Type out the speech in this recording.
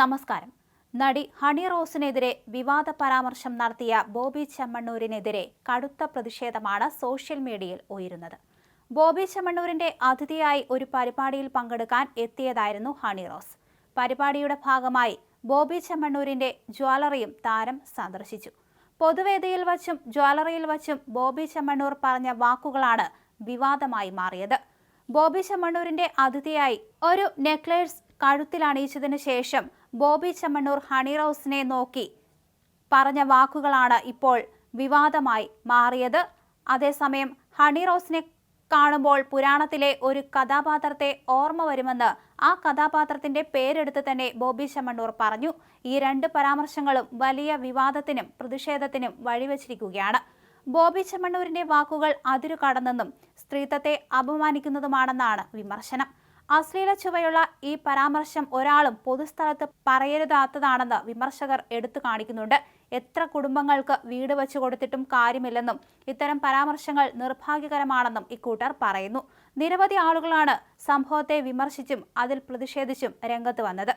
നമസ്കാരം. നടി ഹണി റോസിനെതിരെ വിവാദ പരാമർശം നടത്തിയ ബോബി ചെമ്മണ്ണൂരിനെതിരെ കടുത്ത പ്രതിഷേധമാണ് സോഷ്യൽ മീഡിയയിൽ ഉയരുന്നത്. ബോബി ചെമ്മണ്ണൂരിന്റെ അതിഥിയായി ഒരു പരിപാടിയിൽ പങ്കെടുക്കാൻ എത്തിയതായിരുന്നു ഹണി റോസ്. പരിപാടിയുടെ ഭാഗമായി ബോബി ചെമ്മണ്ണൂരിന്റെ ജ്വല്ലറിയും താരം സന്ദർശിച്ചു. പൊതുവേദിയിൽ വച്ചും ജ്വല്ലറിയിൽ വച്ചും ബോബി ചെമ്മണ്ണൂർ പറഞ്ഞ വാക്കുകളാണ് വിവാദമായി മാറിയത്. ബോബി ചെമ്മണ്ണൂരിന്റെ അതിഥിയായി ഒരു നെക്ലേസ് കഴുത്തിൽ ശേഷം ബോബി ചെമ്മണ്ണൂർ ഹണി റോസിനെ നോക്കി. പറഞ്ഞ വാക്കുകളാണ് ഇപ്പോൾ വിവാദമായി മാറിയത്. അതേസമയം ഹണി റോസിനെ കാണുമ്പോൾ പുരാണത്തിലെ ഒരു കഥാപാത്രത്തെ ഓർമ്മ വരുമെന്ന് ആ കഥാപാത്രത്തിന്റെ പേരെടുത്ത് തന്നെ ബോബി ചെമ്മണ്ണൂർ പറഞ്ഞു. ഈ രണ്ട് പരാമർശങ്ങളും വലിയ വിവാദത്തിനും പ്രതിഷേധത്തിനും വഴിവെച്ചിരിക്കുകയാണ്. ബോബി ചെമ്മണ്ണൂരിന്റെ വാക്കുകൾ അതിരു കടന്നെന്നും സ്ത്രീത്വത്തെ അപമാനിക്കുന്നതുമാണെന്നാണ് വിമർശനം. അശ്ലീല ചുവയുള്ള ഈ പരാമർശം ഒരാളും പൊതുസ്ഥലത്ത് പറയരുതാത്തതാണെന്ന് വിമർശകർ എടുത്തു കാണിക്കുന്നുണ്ട്. എത്ര കുടുംബങ്ങൾക്ക് വീട് വെച്ചു കൊടുത്തിട്ടും കാര്യമില്ലെന്നും ഇത്തരം പരാമർശങ്ങൾ നിർഭാഗ്യകരമാണെന്നും ഇക്കൂട്ടർ പറയുന്നു. നിരവധി ആളുകളാണ് സംഭവത്തെ വിമർശിച്ചും അതിൽ പ്രതിഷേധിച്ചും രംഗത്ത് വന്നത്.